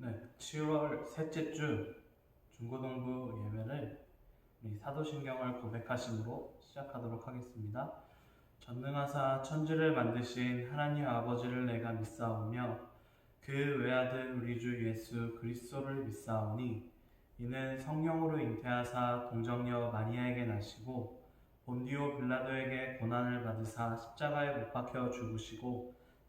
네, 7월 셋째 주 중고등부 예배를 우리 사도신경을 고백하심으로 시작하도록 하겠습니다. 전능하사 천지를 만드신 하나님 아버지를 내가 믿사오며 그 외아들 우리 주 예수 그리스도를 믿사오니 이는 성령으로 잉태하사 동정녀 마리아에게 나시고 본디오 빌라도에게 고난을 받으사 십자가에 못 박혀 죽으시고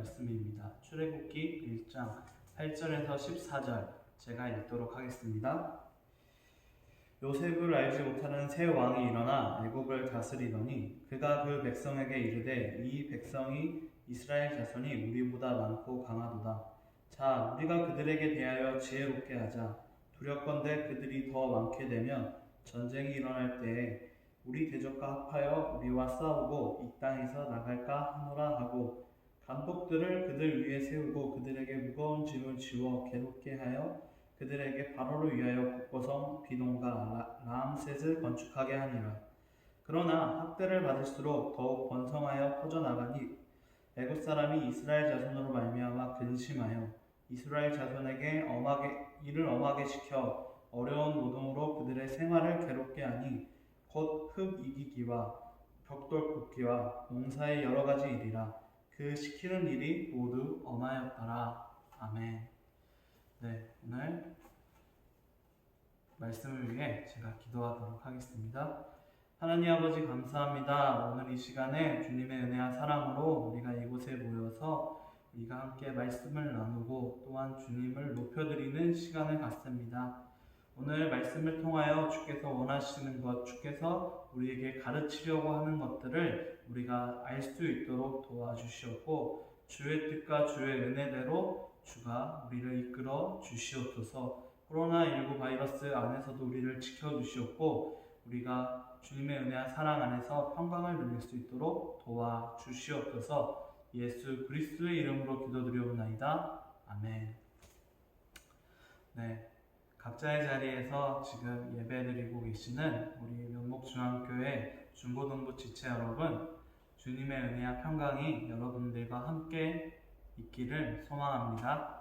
말씀입니다. 출애굽기 1장 8절에서 14절 제가 읽도록 하겠습니다. 요셉을 알지 못하는 새 왕이 일어나 애국을 다스리더니 그가 그 백성에게 이르되 이 백성이 이스라엘 자손이 우리보다 많고 강하도다. 자, 우리가 그들에게 대하여 지혜롭게 하자. 두렵건대 그들이 더 많게 되면 전쟁이 일어날 때에 우리 대적과 합하여 우리와 싸우고 이 땅에서 나갈까 하노라 하고 감독들을 그들 위에 세우고 그들에게 무거운 짐을 지워 괴롭게 하여 그들에게 바로를 위하여 국고성 비동과 라- 라암셋을 건축하게 하니라. 그러나 학대를 받을수록 더욱 번성하여 퍼져나가니 애굽 사람이 이스라엘 자손으로 말미암아 근심하여 이스라엘 자손에게 엄하게 이를 엄하게 시켜 어려운 노동으로 그들의 생활을 괴롭게 하니 곧 흙 이기기와 벽돌 굽기와 농사의 여러 가지 일이라 그 시키는 일이 모두 엄하였더라 아멘. 네 오늘 말씀을 위해 제가 기도하도록 하겠습니다. 하나님 아버지 감사합니다. 오늘 이 시간에 주님의 은혜와 사랑으로 우리가 이곳에 모여서 우리가 함께 말씀을 나누고 또한 주님을 높여드리는 시간을 갖습니다. 오늘 말씀을 통하여 주께서 원하시는 것, 주께서 우리에게 가르치려고 하는 것들을 우리가 알 수 있도록 도와주시옵고 주의 뜻과 주의 은혜대로 주가 우리를 이끌어 주시옵소서. 코로나19 바이러스 안에서도 우리를 지켜주시옵고 우리가 주님의 은혜와 사랑 안에서 평강을 누릴 수 있도록 도와주시옵소서. 예수 그리스도의 이름으로 기도드리옵나이다. 아멘. 네. 각자의 자리에서 지금 예배드리고 계시는 우리 명목중앙교회 중고등부 지체 여러분, 주님의 은혜와 평강이 여러분들과 함께 있기를 소망합니다.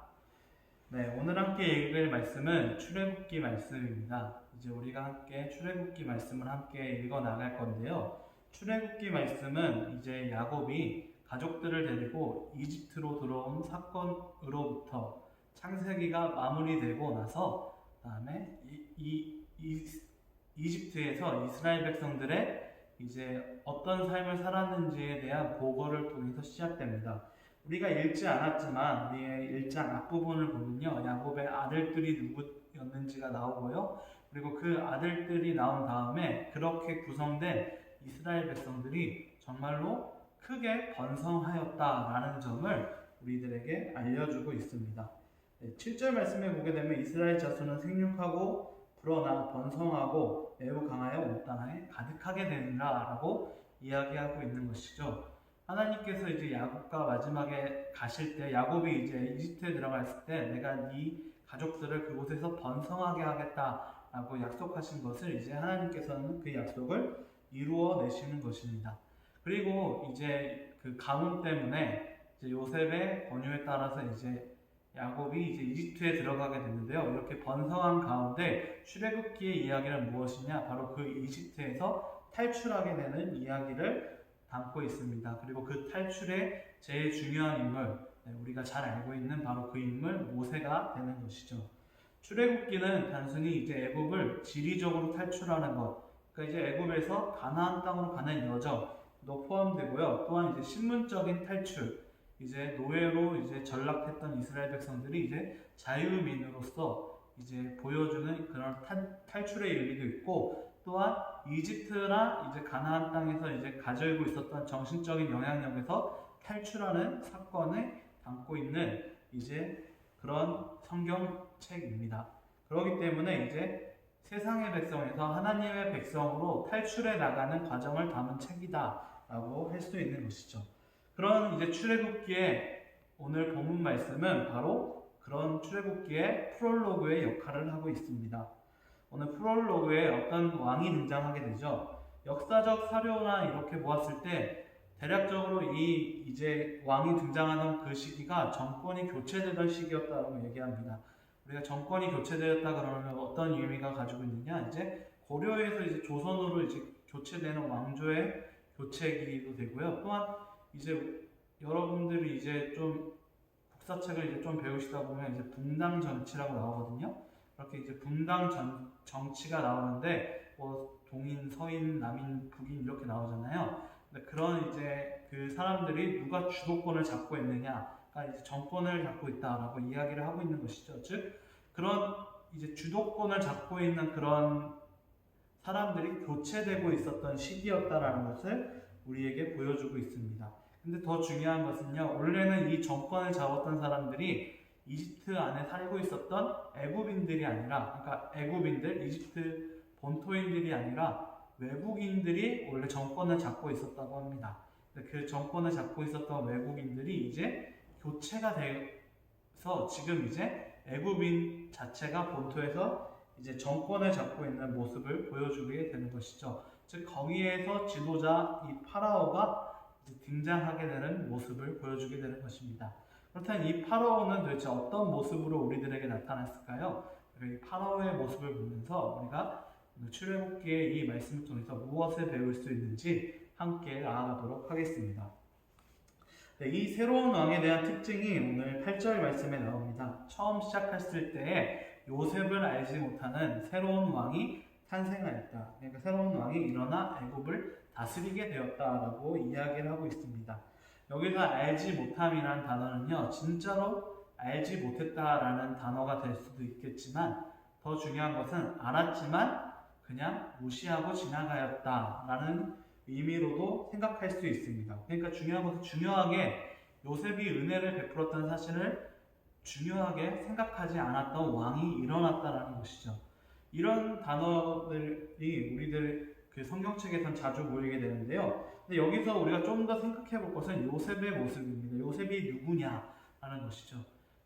네, 오늘 함께 읽을 말씀은 출애굽기 말씀입니다. 이제 우리가 함께 출애굽기 말씀을 함께 읽어 나갈 건데요. 출애굽기 말씀은 이제 야곱이 가족들을 데리고 이집트로 들어온 사건으로부터 창세기가 마무리되고 나서 그다음에 이, 이, 이 이집트에서 이스라엘 백성들의 이제 어떤 삶을 살았는지에 대한 보고를 통해서 시작됩니다. 우리가 읽지 않았지만 우리의 1장 앞부분을 보면요. 야곱의 아들들이 누구였는지가 나오고요. 그리고 그 아들들이 나온 다음에 그렇게 구성된 이스라엘 백성들이 정말로 크게 번성하였다라는 점을 우리들에게 알려주고 있습니다. 네, 7절 말씀에 보게 되면 이스라엘 자손은 생육하고 불어나 번성하고 매우 강하여 온 땅에 가득하게 되느라라고 이야기하고 있는 것이죠. 하나님께서 이제 야곱과 마지막에 가실 때 야곱이 이제 이집트에 들어갔을 때 내가 네 가족들을 그곳에서 번성하게 하겠다라고 약속하신 것을 이제 하나님께서는 그 약속을 이루어 내시는 것입니다. 그리고 이제 그 가뭄 때문에 이제 요셉의 권유에 따라서 이제 야곱이 이제 이집트에 들어가게 됐는데요. 이렇게 번성한 가운데 출애굽기의 이야기는 무엇이냐? 바로 그 이집트에서 탈출하게 되는 이야기를 담고 있습니다. 그리고 그 탈출의 제일 중요한 인물, 네, 우리가 잘 알고 있는 바로 그 인물 모세가 되는 것이죠. 출애굽기는 단순히 이제 애굽을 지리적으로 탈출하는 것, 그러니까 이제 애굽에서 가나안 땅으로 가는 여정도 포함되고요. 또한 이제 신문적인 탈출, 이제 노예로 이제 전락했던 이스라엘 백성들이 이제 자유민으로서 이제 보여주는 그런 탈, 탈출의 의미도 있고 또한 이집트나 이제 가나안 땅에서 이제 가지고 있었던 정신적인 영향력에서 탈출하는 사건을 담고 있는 이제 그런 성경책입니다. 그렇기 때문에 이제 세상의 백성에서 하나님의 백성으로 탈출해 나가는 과정을 담은 책이다라고 할 수 있는 것이죠. 그런 이제 출애굽기의 오늘 본문 말씀은 바로 그런 출애굽기의 프롤로그의 역할을 하고 있습니다. 오늘 프롤로그에 어떤 왕이 등장하게 되죠. 역사적 사료나 이렇게 보았을 때 대략적으로 이 이제 왕이 등장하는 그 시기가 정권이 교체되던 시기였다고 얘기합니다. 우리가 정권이 교체되었다 그러면 어떤 의미가 가지고 있느냐? 이제 고려에서 이제 조선으로 이제 교체되는 왕조의 교체기도 되고요. 또한 이제 여러분들이 이제 좀 국사책을 이제 좀 배우시다 보면 이제 분당 정치라고 나오거든요. 그렇게 이제 분당 전, 정치가 나오는데 뭐 동인, 서인, 남인, 북인 이렇게 나오잖아요. 근데 그런 이제 그 사람들이 누가 주도권을 잡고 있느냐가 이제 정권을 잡고 있다라고 이야기를 하고 있는 것이죠. 즉 그런 이제 주도권을 잡고 있는 그런 사람들이 교체되고 있었던 시기였다라는 것을 우리에게 보여주고 있습니다. 근데 더 중요한 것은요. 원래는 이 정권을 잡았던 사람들이 이집트 안에 살고 있었던 애굽인들이 아니라 그러니까 애굽인들, 이집트 본토인들이 아니라 외국인들이 원래 정권을 잡고 있었다고 합니다. 그 정권을 잡고 있었던 외국인들이 이제 교체가 돼서 지금 이제 애굽인 자체가 본토에서 이제 정권을 잡고 있는 모습을 보여주게 되는 것이죠. 즉 거기에서 지도자 이 파라오가 등장하게 되는 모습을 보여주게 되는 것입니다. 그렇다면 이 파라오는 도대체 어떤 모습으로 우리들에게 나타났을까요? 이 파라오의 모습을 보면서 우리가 출애굽기의 이 말씀을 통해서 무엇을 배울 수 있는지 함께 나아가도록 하겠습니다. 네, 이 새로운 왕에 대한 특징이 오늘 8절 말씀에 나옵니다. 처음 시작했을 때에 요셉을 알지 못하는 새로운 왕이 탄생하였다. 그러니까 새로운 왕이 일어나 애굽을 다스리게 되었다라고 이야기를 하고 있습니다. 여기서 알지 못함이라는 단어는요, 진짜로 알지 못했다라는 단어가 될 수도 있겠지만, 더 중요한 것은 알았지만 그냥 무시하고 지나가였다라는 의미로도 생각할 수 있습니다. 그러니까 중요한 것은 중요하게 요셉이 은혜를 베풀었던 사실을 중요하게 생각하지 않았던 왕이 일어났다라는 것이죠. 이런 단어들이 우리들 그 성경책에선 자주 보이게 되는데요. 근데 여기서 우리가 좀 더 생각해 볼 것은 요셉의 모습입니다. 요셉이 누구냐라는 것이죠.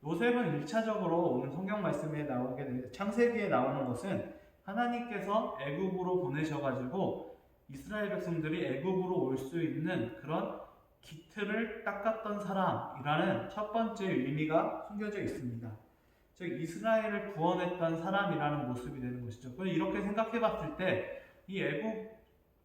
요셉은 1차적으로 오늘 성경 말씀에 나오게 되는 창세기에 나오는 것은 하나님께서 애굽으로 보내셔 가지고 이스라엘 백성들이 애굽으로 올 수 있는 그런 기틀을 닦았던 사람이라는 첫 번째 의미가 숨겨져 있습니다. 즉 이스라엘을 구원했던 사람이라는 모습이 되는 것이죠. 그럼 이렇게 생각해 봤을 때 이 애굽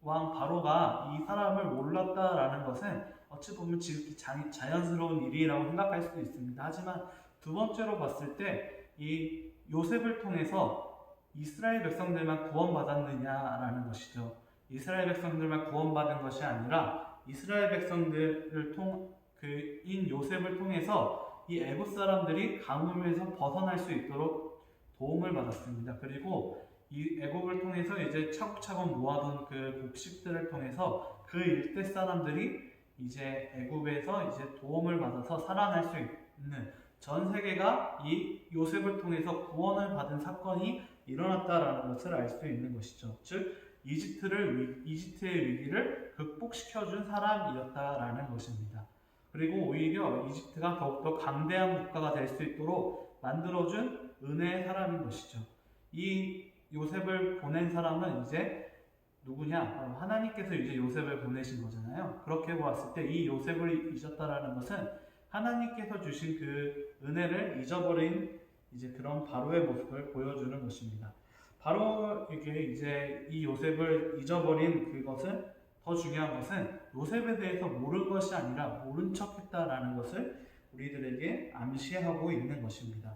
왕 바로가 이 사람을 몰랐다라는 것은 어찌 보면 지극히 자, 자연스러운 일이라고 생각할 수도 있습니다. 하지만 두 번째로 봤을 때 이 요셉을 통해서 이스라엘 백성들만 구원받았느냐라는 것이죠. 이스라엘 백성들만 구원받은 것이 아니라 이스라엘 백성들을 통 그인 요셉을 통해서 이 애굽 사람들이 가뭄에서 벗어날 수 있도록 도움을 받았습니다. 그리고 이 애굽을 통해서 이제 차곡차곡 모아둔 그 곡식들을 통해서 그 일대 사람들이 이제 애굽에서 이제 도움을 받아서 살아날 수 있는 전 세계가 이 요셉을 통해서 구원을 받은 사건이 일어났다라는 것을 알 수 있는 것이죠. 즉 이집트를 위- 이집트의 위기를 극복시켜준 사람이었다라는 것입니다. 그리고 오히려 이집트가 더욱더 강대한 국가가 될 수 있도록 만들어준 은혜의 사람인 것이죠. 이 요셉을 보낸 사람은 이제 누구냐? 바로 하나님께서 이제 요셉을 보내신 거잖아요. 그렇게 보았을 때 이 요셉을 잊었다라는 것은 하나님께서 주신 그 은혜를 잊어버린 이제 그런 바로의 모습을 보여주는 것입니다. 바로 이게 이제 이 요셉을 잊어버린 그것은 더 중요한 것은 요셉에 대해서 모른 것이 아니라 모른 척 했다라는 것을 우리들에게 암시하고 있는 것입니다.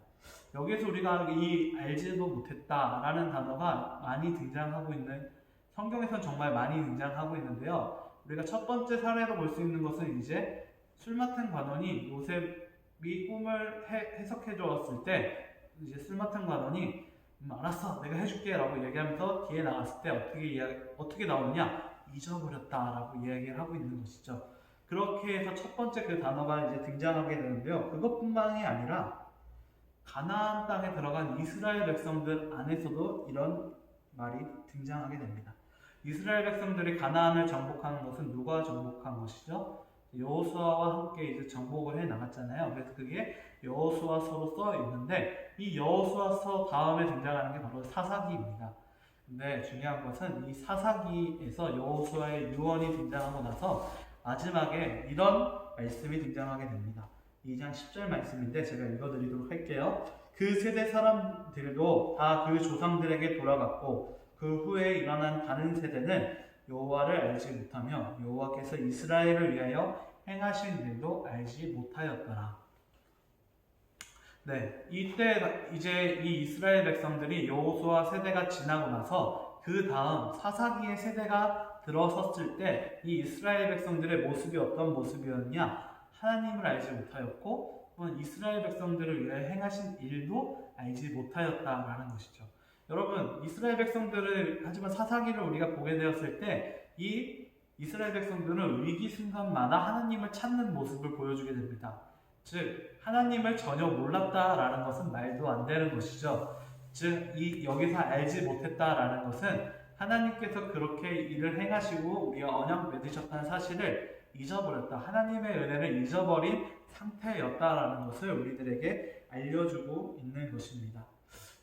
여기서 우리가 이 알지도 못했다라는 단어가 많이 등장하고 있는 성경에서 정말 많이 등장하고 있는데요. 우리가 첫 번째 사례로 볼 수 있는 것은 이제 술 맡은 관원이 요셉이 꿈을 해, 해석해 주었을 때 이제 술 맡은 관원이 음, 알았어 내가 해줄게라고 얘기하면서 뒤에 나갔을 때 어떻게 이야기, 어떻게 나오느냐 잊어버렸다라고 이야기를 하고 있는 것이죠. 그렇게 해서 첫 번째 그 단어가 이제 등장하게 되는데요. 그것뿐만이 아니라 가나안 땅에 들어간 이스라엘 백성들 안에서도 이런 말이 등장하게 됩니다. 이스라엘 백성들이 가나안을 정복하는 것은 누가 정복한 것이죠? 여호수아와 함께 이제 정복을 해 나갔잖아요. 그래서 그게 여호수아서로 써 있는데 이 여호수아서 다음에 등장하는 게 바로 사사기입니다. 근데 중요한 것은 이 사사기에서 여호수아의 유언이 등장하고 나서 마지막에 이런 말씀이 등장하게 됩니다. 2장 10절 말씀인데 제가 읽어드리도록 할게요. 그 세대 사람들도 다 그 조상들에게 돌아갔고 그 후에 일어난 다른 세대는 여호와를 알지 못하며 여호와께서 이스라엘을 위하여 행하신 일도 알지 못하였더라. 네, 이때 이제 이 이스라엘 백성들이 여호수아 세대가 지나고 나서 그 다음 사사기의 세대가 들어섰을 때 이 이스라엘 백성들의 모습이 어떤 모습이었냐? 하나님을 알지 못하였고 또한 이스라엘 백성들을 위해 행하신 일도 알지 못하였다라는 것이죠. 여러분 이스라엘 백성들을 하지만 사사기를 우리가 보게 되었을 때 이 이스라엘 백성들은 위기 순간마다 하나님을 찾는 모습을 보여주게 됩니다. 즉 하나님을 전혀 몰랐다라는 것은 말도 안 되는 것이죠. 즉 이 여기서 알지 못했다라는 것은 하나님께서 그렇게 일을 행하시고 우리가 언약 맺으셨다는 사실을 잊어버렸다. 하나님의 은혜를 잊어버린 상태였다라는 것을 우리들에게 알려주고 있는 것입니다.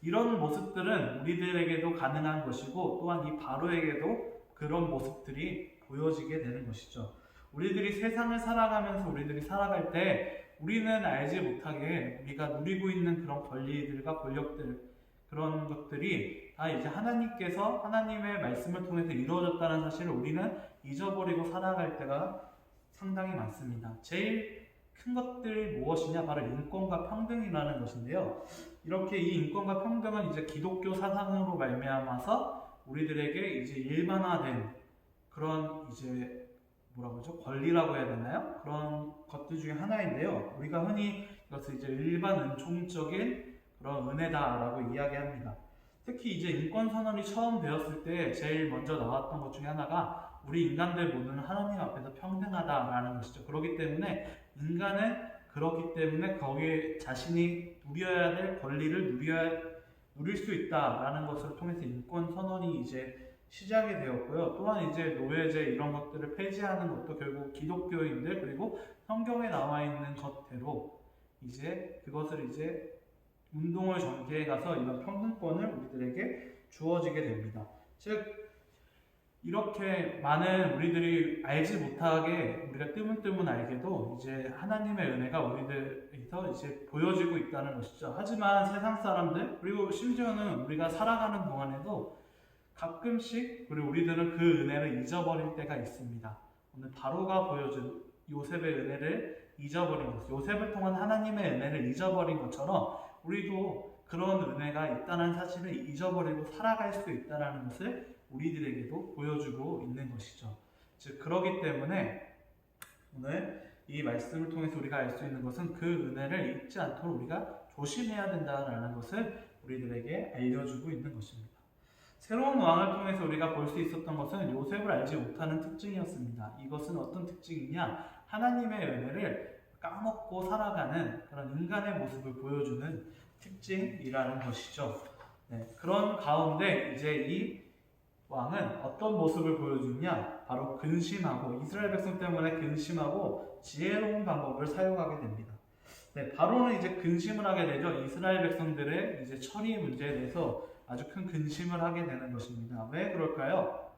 이런 모습들은 우리들에게도 가능한 것이고 또한 이 바로에게도 그런 모습들이 보여지게 되는 것이죠. 우리들이 세상을 살아가면서 우리들이 살아갈 때 우리는 알지 못하게 우리가 누리고 있는 그런 권리들과 권력들 그런 것들이 다 이제 하나님께서 하나님의 말씀을 통해서 이루어졌다는 사실을 우리는 잊어버리고 살아갈 때가 상당히 많습니다. 제일 큰 것들이 무엇이냐? 바로 인권과 평등이라는 것인데요. 이렇게 이 인권과 평등은 이제 기독교 사상으로 말미암아서 우리들에게 이제 일반화된 그런 이제 뭐라고 하죠? 권리라고 해야 되나요? 그런 것들 중에 하나인데요. 우리가 흔히 이것을 이제 일반 은총적인 그런 은혜다라고 이야기합니다. 특히 이제 인권 선언이 처음 되었을 때 제일 먼저 나왔던 것 중에 하나가 우리 인간들 모두는 하나님 앞에서 평등하다라는 것이죠. 그렇기 때문에 인간은 그렇기 때문에 거기에 자신이 누려야 될 권리를 누려야 누릴 수 있다라는 것을 통해서 인권 선언이 이제 시작이 되었고요. 또한 이제 노예제 이런 것들을 폐지하는 것도 결국 기독교인들 그리고 성경에 나와 있는 것대로 이제 그것을 이제 운동을 전개해 가서 이런 평등권을 우리들에게 주어지게 됩니다. 즉 이렇게 많은 우리들이 알지 못하게 우리가 뜨문뜨문 알게도 이제 하나님의 은혜가 우리들에서 이제 보여지고 있다는 것이죠. 하지만 세상 사람들 그리고 심지어는 우리가 살아가는 동안에도 가끔씩 우리 우리들은 그 은혜를 잊어버릴 때가 있습니다. 오늘 바로가 보여준 요셉의 은혜를 잊어버린 것, 요셉을 통한 하나님의 은혜를 잊어버린 것처럼 우리도 그런 은혜가 있다는 사실을 잊어버리고 살아갈 수 있다는 것을 우리들에게도 보여주고 있는 것이죠. 즉 그러기 때문에 오늘 이 말씀을 통해서 우리가 알 수 있는 것은 그 은혜를 잊지 않도록 우리가 조심해야 된다라는 것을 우리들에게 알려주고 있는 것입니다. 새로운 왕을 통해서 우리가 볼 수 있었던 것은 요셉을 알지 못하는 특징이었습니다. 이것은 어떤 특징이냐? 하나님의 은혜를 까먹고 살아가는 그런 인간의 모습을 보여주는 특징이라는 것이죠. 네, 그런 가운데 이제 이 왕은 어떤 모습을 보여주냐? 바로 근심하고 이스라엘 백성 때문에 근심하고 지혜로운 방법을 사용하게 됩니다. 네, 바로는 이제 근심을 하게 되죠. 이스라엘 백성들의 이제 처리 문제에 대해서 아주 큰 근심을 하게 되는 것입니다. 왜 그럴까요?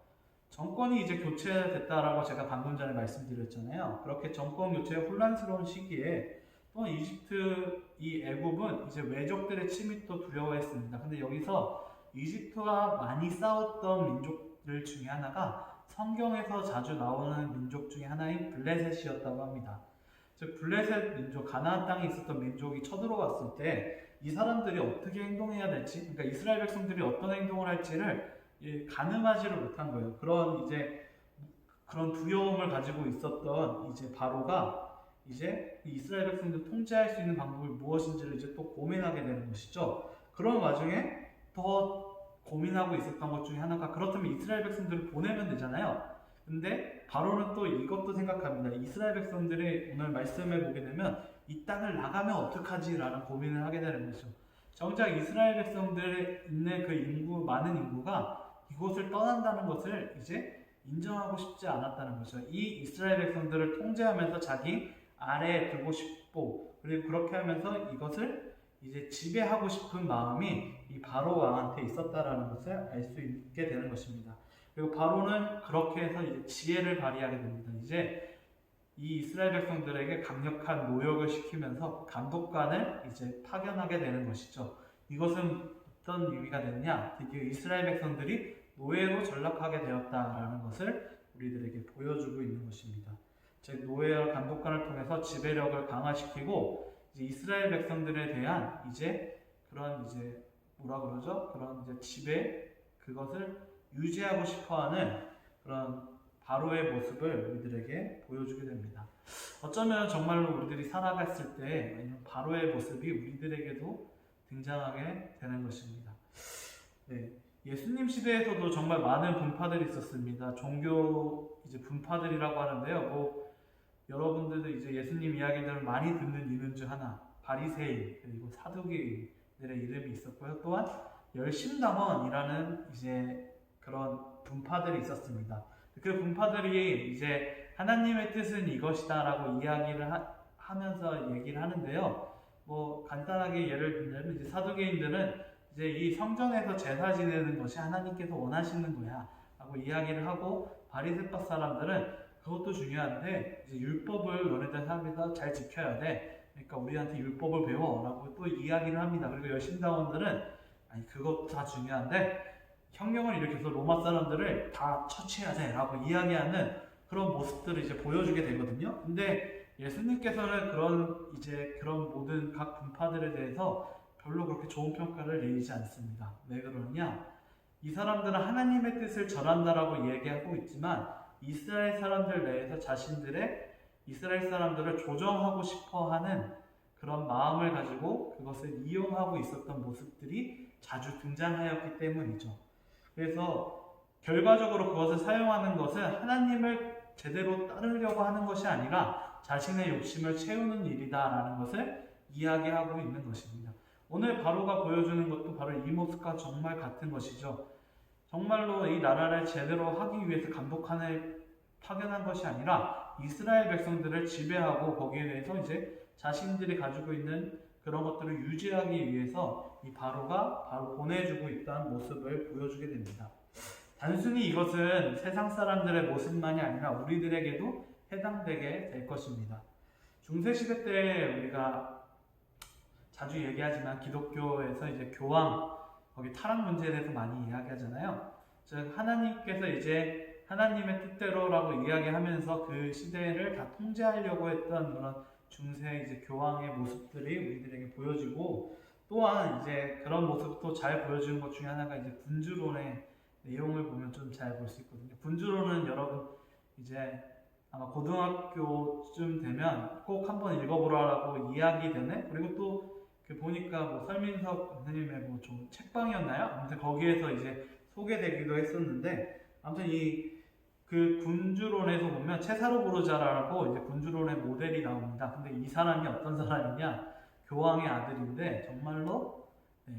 정권이 이제 교체됐다라고 제가 방금 전에 말씀드렸잖아요. 그렇게 정권 교체의 혼란스러운 시기에 또 이집트 이 애굽은 이제 외적들의 침입도 두려워했습니다. 근데 여기서 이집트와 많이 싸웠던 민족들 중에 하나가 성경에서 자주 나오는 민족 중에 하나인 블레셋이었다고 합니다. 즉 블레셋 민족 가나안 땅에 있었던 민족이 쳐들어왔을 때 이 사람들이 어떻게 행동해야 될지, 그러니까 이스라엘 백성들이 어떤 행동을 할지를 예, 가늠하지를 못한 거예요. 그런 이제 그런 두려움을 가지고 있었던 이제 바로가 이제 이 이스라엘 백성들 통제할 수 있는 방법이 무엇인지를 이제 또 고민하게 되는 것이죠. 그런 와중에 더 고민하고 있었던 것 중에 하나가 그렇다면 이스라엘 백성들을 보내면 되잖아요. 근데 바로는 또 이것도 생각합니다. 이스라엘 백성들이 오늘 말씀해 보게 되면 이 땅을 나가면 어떡하지라는 고민을 하게 되는 거죠. 정작 이스라엘 백성들의 있는 그 인구 많은 인구가 이곳을 떠난다는 것을 이제 인정하고 싶지 않았다는 거죠. 이 이스라엘 백성들을 통제하면서 자기 아래에 두고 싶고 그리고 그렇게 하면서 이것을 이제 지배하고 싶은 마음이 이 바로 왕한테 있었다라는 것을 알 수 있게 되는 것입니다. 그리고 바로는 그렇게 해서 이제 지혜를 발휘하게 됩니다. 이제 이 이스라엘 백성들에게 강력한 노역을 시키면서 감독관을 이제 파견하게 되는 것이죠. 이것은 어떤 의미가 되느냐? 드디어 이스라엘 백성들이 노예로 전락하게 되었다라는 것을 우리들에게 보여주고 있는 것입니다. 즉 노예와 감독관을 통해서 지배력을 강화시키고 이스라엘 백성들에 대한 이제 그런 이제 뭐라 그러죠? 그런 이제 지배 그것을 유지하고 싶어하는 그런 바로의 모습을 우리들에게 보여주게 됩니다. 어쩌면 정말로 우리들이 살아갔을 때 바로의 모습이 우리들에게도 등장하게 되는 것입니다. 네, 예수님 시대에서도 정말 많은 분파들이 있었습니다. 종교 이제 분파들이라고 하는데요. 뭐 여러분들도 이제 예수님 이야기들을 많이 듣는 이름 중 하나 바리새인 그리고 사두개인 들의 이름이 있었고요. 또한 열심당원이라는 이제 그런 분파들이 있었습니다. 그 분파들이 이제 하나님의 뜻은 이것이다라고 이야기를 하, 면서 얘기를 하는데요. 뭐 간단하게 예를 들면 이제 사두개인들은 이제 이 성전에서 제사 지내는 것이 하나님께서 원하시는 거야라고 이야기를 하고 바리새파 사람들은 그것도 중요한데 이제 율법을 너네들 삶에서 잘 지켜야 돼. 그러니까 우리한테 율법을 배워라고 또 이야기를 합니다. 그리고 열심당원들은 아니 그것도 다 중요한데 혁명을 일으켜서 로마 사람들을 다 처치해야 돼라고 이야기하는 그런 모습들을 이제 보여주게 되거든요. 근데 예수님께서는 그런 이제 그런 모든 각 분파들에 대해서 별로 그렇게 좋은 평가를 내리지 않습니다. 왜 그러냐? 이 사람들은 하나님의 뜻을 전한다라고 얘기하고 있지만 이스라엘 사람들 내에서 자신들의 이스라엘 사람들을 조정하고 싶어 하는 그런 마음을 가지고 그것을 이용하고 있었던 모습들이 자주 등장하였기 때문이죠. 그래서 결과적으로 그것을 사용하는 것은 하나님을 제대로 따르려고 하는 것이 아니라 자신의 욕심을 채우는 일이다라는 것을 이야기하고 있는 것입니다. 오늘 바로가 보여주는 것도 바로 이 모습과 정말 같은 것이죠. 정말로 이 나라를 제대로 하기 위해서 감독관을 파견한 것이 아니라 이스라엘 백성들을 지배하고 거기에 대해서 이제 자신들이 가지고 있는 그런 것들을 유지하기 위해서 이 바로가 바로 보내주고 있다는 모습을 보여주게 됩니다. 단순히 이것은 세상 사람들의 모습만이 아니라 우리들에게도 해당되게 될 것입니다. 중세시대 때 우리가 자주 얘기하지만 기독교에서 이제 교황, 거기 타락 문제에 대해서 많이 이야기하잖아요. 즉, 하나님께서 이제 하나님의 뜻대로라고 이야기하면서 그 시대를 다 통제하려고 했던 그런 중세 이제 교황의 모습들이 우리들에게 보여지고 또한 이제 그런 모습도 잘 보여주는 것 중에 하나가 이제 분주론의 내용을 보면 좀 잘 볼 수 있거든요. 분주론은 여러분 이제 아마 고등학교쯤 되면 꼭 한번 읽어보라고 이야기되네. 그리고 또 그 보니까 뭐 설민석 선생님의 뭐 좀 책방이었나요? 아무튼 거기에서 이제 소개되기도 했었는데 아무튼 이 그 군주론에서 보면 체사로 보르자라고 이제 군주론의 모델이 나옵니다. 근데 이 사람이 어떤 사람이냐? 교황의 아들인데 정말로 네,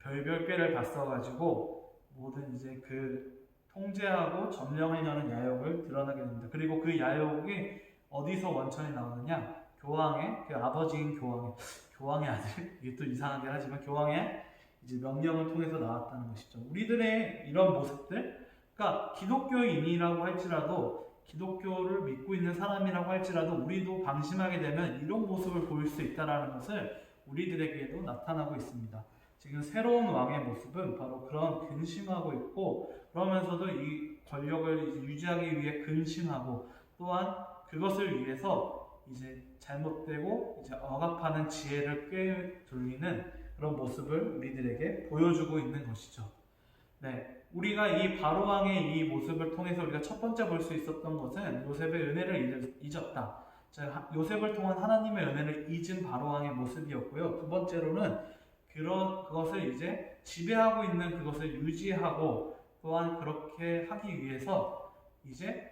별별 꾀를 다 써가지고 모든 이제 그 통제하고 점령하려는 야욕을 드러나게 됩니다. 그리고 그 야욕이 어디서 원천이 나오느냐? 교황의 그 아버지인 교황의 교황의 아들 이게 또 이상하긴 하지만 교황의 이제 명령을 통해서 나왔다는 것이죠. 우리들의 이런 모습들, 그러니까 기독교인이라고 할지라도 기독교를 믿고 있는 사람이라고 할지라도 우리도 방심하게 되면 이런 모습을 보일 수 있다라는 것을 우리들에게도 나타나고 있습니다. 지금 새로운 왕의 모습은 바로 그런 근심하고 있고 그러면서도 이 권력을 유지하기 위해 근심하고 또한 그것을 위해서 이제 잘못되고 이제 억압하는 지혜를 꿰돌리는 그런 모습을 우리들에게 보여주고 있는 것이죠. 네, 우리가 이 바로 왕의 이 모습을 통해서 우리가 첫 번째 볼 수 있었던 것은 요셉의 은혜를 잊- 잊었다. 요셉을 통한 하나님의 은혜를 잊은 바로 왕의 모습이었고요. 두 번째로는 그런 그것을 이제 지배하고 있는 그것을 유지하고 또한 그렇게 하기 위해서 이제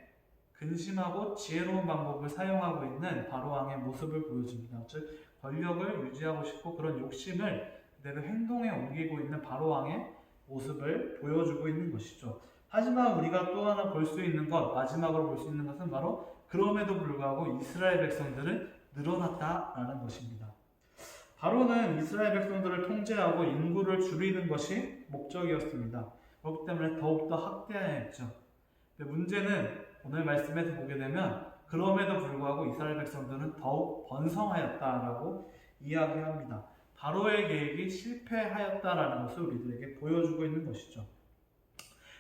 근심하고 지혜로운 방법을 사용하고 있는 바로 왕의 모습을 보여줍니다. 즉 권력을 유지하고 싶고 그런 욕심을 그대로 행동에 옮기고 있는 바로 왕의 모습을 보여주고 있는 것이죠. 하지만 우리가 또 하나 볼 수 있는 것, 마지막으로 볼 수 있는 것은 바로 그럼에도 불구하고 이스라엘 백성들은 늘어났다라는 것입니다. 바로는 이스라엘 백성들을 통제하고 인구를 줄이는 것이 목적이었습니다. 그렇기 때문에 더욱더 학대해야 했죠. 근데 문제는 오늘 말씀에서 보게 되면 그럼에도 불구하고 이스라엘 백성들은 더욱 번성하였다라고 이야기합니다. 바로의 계획이 실패하였다라는 것을 우리들에게 보여주고 있는 것이죠.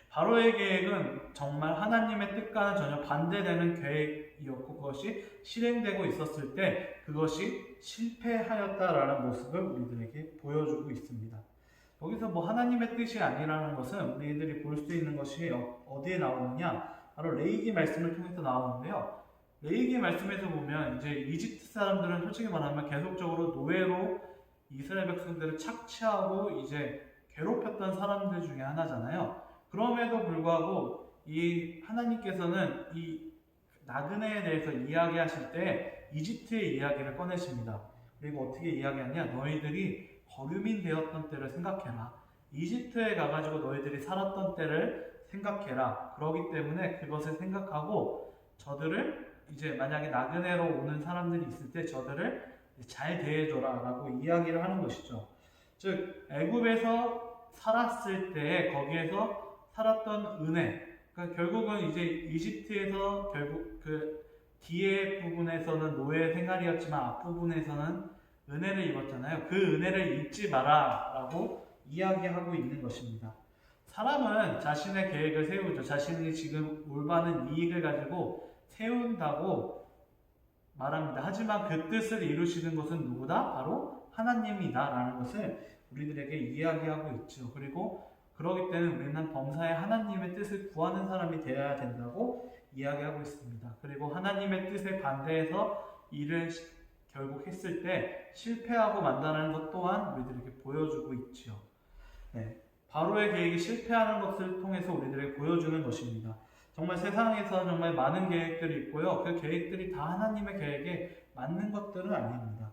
바로의 계획은 정말 하나님의 뜻과는 전혀 반대되는 계획이었고 그것이 실행되고 있었을 때 그것이 실패하였다라는 모습을 우리들에게 보여주고 있습니다. 여기서 뭐 하나님의 뜻이 아니라는 것은 우리들이 볼 수 있는 것이 어- 어디에 나오느냐? 바로 레이기 말씀을 통해서 나오는데요. 레이기 말씀에서 보면 이제 이집트 사람들은 솔직히 말하면 계속적으로 노예로 이스라엘 백성들을 착취하고 이제 괴롭혔던 사람들 중에 하나잖아요. 그럼에도 불구하고 이 하나님께서는 이 나그네에 대해서 이야기하실 때 이집트의 이야기를 꺼내십니다. 그리고 어떻게 이야기하냐? 너희들이 거류민 되었던 때를 생각해라. 이집트에 가가지고 너희들이 살았던 때를 생각해라. 그러기 때문에 그것을 생각하고 저들을 이제 만약에 나그네로 오는 사람들이 있을 때 저들을 잘 대해줘라 라고 이야기를 하는 것이죠. 즉 애굽에서 살았을 때 거기에서 살았던 은혜. 그러니까 결국은 이제 이집트에서 결국 그 뒤에 부분에서는 노예 생활이었지만 앞부분에서는 은혜를 입었잖아요. 그 은혜를 잊지 마라 라고 이야기하고 있는 것입니다. 사람은 자신의 계획을 세우죠. 자신이 지금 올바른 이익을 가지고 세운다고 말합니다. 하지만 그 뜻을 이루시는 것은 누구다? 바로 하나님이다라는 것을 우리들에게 이야기하고 있죠. 그리고 그러기 때문에 우리는 범사에 하나님의 뜻을 구하는 사람이 되어야 된다고 이야기하고 있습니다. 그리고 하나님의 뜻에 반대해서 일을 시- 결국 했을 때 실패하고 만다는 것 또한 우리들에게 보여주고 있지요. 네. 바로의 계획이 실패하는 것을 통해서 우리들에게 보여주는 것입니다. 정말 세상에서 정말 많은 계획들이 있고요. 그 계획들이 다 하나님의 계획에 맞는 것들은 아닙니다.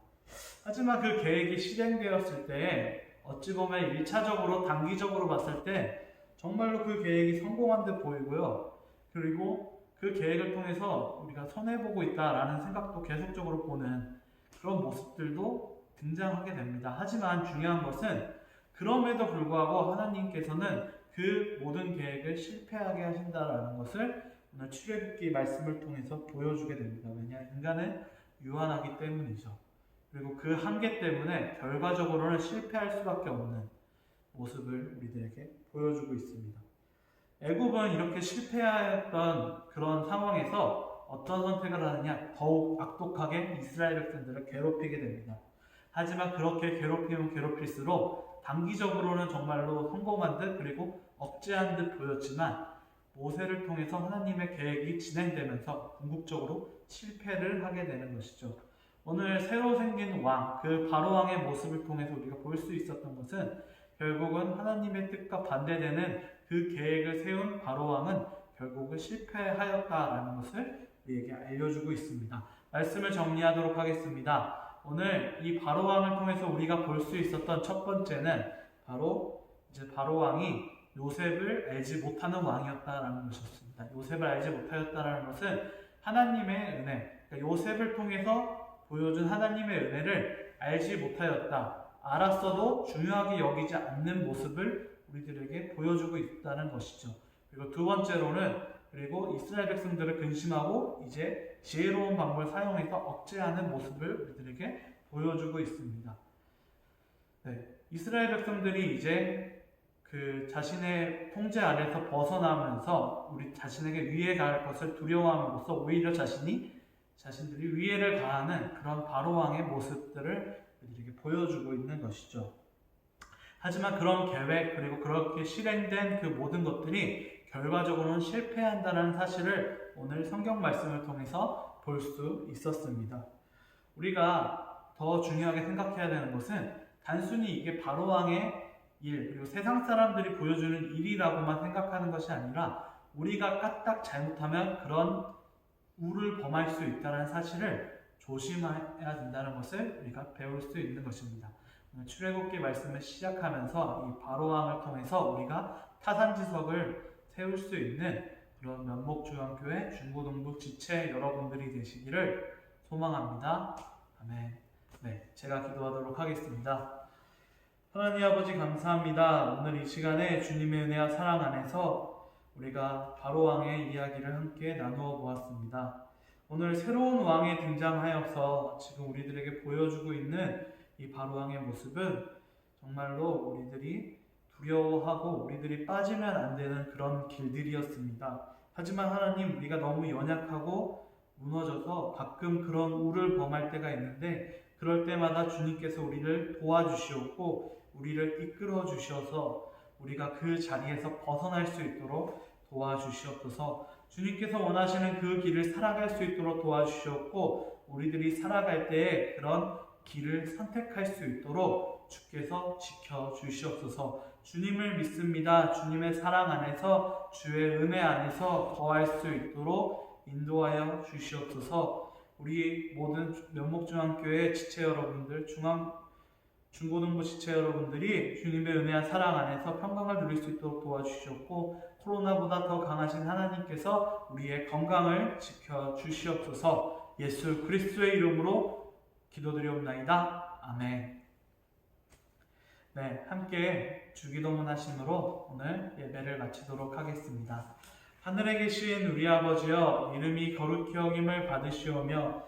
하지만 그 계획이 실행되었을 때 어찌 보면 1차적으로 단기적으로 봤을 때 정말로 그 계획이 성공한 듯 보이고요. 그리고 그 계획을 통해서 우리가 손해보고 있다라는 생각도 계속적으로 보는 그런 모습들도 등장하게 됩니다. 하지만 중요한 것은 그럼에도 불구하고 하나님께서는 그 모든 계획을 실패하게 하신다라는 것을 오늘 출애굽기 말씀을 통해서 보여주게 됩니다. 왜냐 인간은 유한하기 때문이죠. 그리고 그 한계 때문에 결과적으로는 실패할 수밖에 없는 모습을 우리들에게 보여주고 있습니다. 애굽은 이렇게 실패하였던 그런 상황에서 어떤 선택을 하느냐 더욱 악독하게 이스라엘 백성들을 괴롭히게 됩니다. 하지만 그렇게 괴롭히면 괴롭힐수록 단기적으로는 정말로 성공한 듯 그리고 억제한 듯 보였지만 모세를 통해서 하나님의 계획이 진행되면서 궁극적으로 실패를 하게 되는 것이죠. 오늘 새로 생긴 왕, 그 바로 왕의 모습을 통해서 우리가 볼 수 있었던 것은 결국은 하나님의 뜻과 반대되는 그 계획을 세운 바로 왕은 결국은 실패하였다라는 것을 우리에게 알려주고 있습니다. 말씀을 정리하도록 하겠습니다. 오늘 이 바로 왕을 통해서 우리가 볼 수 있었던 첫 번째는 바로 이제 바로 왕이 요셉을 알지 못하는 왕이었다라는 것이었습니다. 요셉을 알지 못하였다라는 것은 하나님의 은혜, 그러니까 요셉을 통해서 보여준 하나님의 은혜를 알지 못하였다. 알았어도 중요하게 여기지 않는 모습을 우리들에게 보여주고 있다는 것이죠. 그리고 두 번째로는 그리고 이스라엘 백성들을 근심하고 이제 지혜로운 방법을 사용해서 억제하는 모습을 우리들에게 보여주고 있습니다. 네, 이스라엘 백성들이 이제 그 자신의 통제 아래서 벗어나면서 우리 자신에게 위해 가할 것을 두려워함으로써 오히려 자신이 자신들이 위해를 가하는 그런 바로 왕의 모습들을 우리에게 보여주고 있는 것이죠. 하지만 그런 계획 그리고 그렇게 실행된 그 모든 것들이 결과적으로는 실패한다는 사실을 오늘 성경 말씀을 통해서 볼 수 있었습니다. 우리가 더 중요하게 생각해야 되는 것은 단순히 이게 바로 왕의 일 그리고 세상 사람들이 보여주는 일이라고만 생각하는 것이 아니라 우리가 까딱 잘못하면 그런 우를 범할 수 있다는 사실을 조심해야 된다는 것을 우리가 배울 수 있는 것입니다. 출애굽기 말씀을 시작하면서 이 바로왕을 통해서 우리가 타산지석을 세울 수 있는 그런 면목중앙교회 중고등부 지체 여러분들이 되시기를 소망합니다. 아멘. 네, 제가 기도하도록 하겠습니다. 하나님 아버지 감사합니다. 오늘 이 시간에 주님의 은혜와 사랑 안에서 우리가 바로 왕의 이야기를 함께 나누어 보았습니다. 오늘 새로운 왕이 등장하여서 지금 우리들에게 보여주고 있는 이 바로 왕의 모습은 정말로 우리들이 두려워하고 우리들이 빠지면 안 되는 그런 길들이었습니다. 하지만 하나님 우리가 너무 연약하고 무너져서 가끔 그런 우를 범할 때가 있는데 그럴 때마다 주님께서 우리를 도와주시었고 우리를 이끌어 주셔서 우리가 그 자리에서 벗어날 수 있도록 도와주시옵소서. 주님께서 원하시는 그 길을 살아갈 수 있도록 도와주셨고 우리들이 살아갈 때에 그런 길을 선택할 수 있도록 주께서 지켜 주시옵소서. 주님을 믿습니다. 주님의 사랑 안에서 주의 은혜 안에서 거할 수 있도록 인도하여 주시옵소서. 우리 모든 면목중앙교회 지체 여러분들, 중앙 중고등부 지체 여러분들이 주님의 은혜와 사랑 안에서 평강을 누릴 수 있도록 도와주셨고 코로나보다 더 강하신 하나님께서 우리의 건강을 지켜 주시옵소서. 예수 그리스도의 이름으로 기도드리옵나이다. 아멘. 네, 함께 주기도문 하심으로 오늘 예배를 마치도록 하겠습니다. 하늘에 계신 우리 아버지여 이름이 거룩히 여김을 받으시오며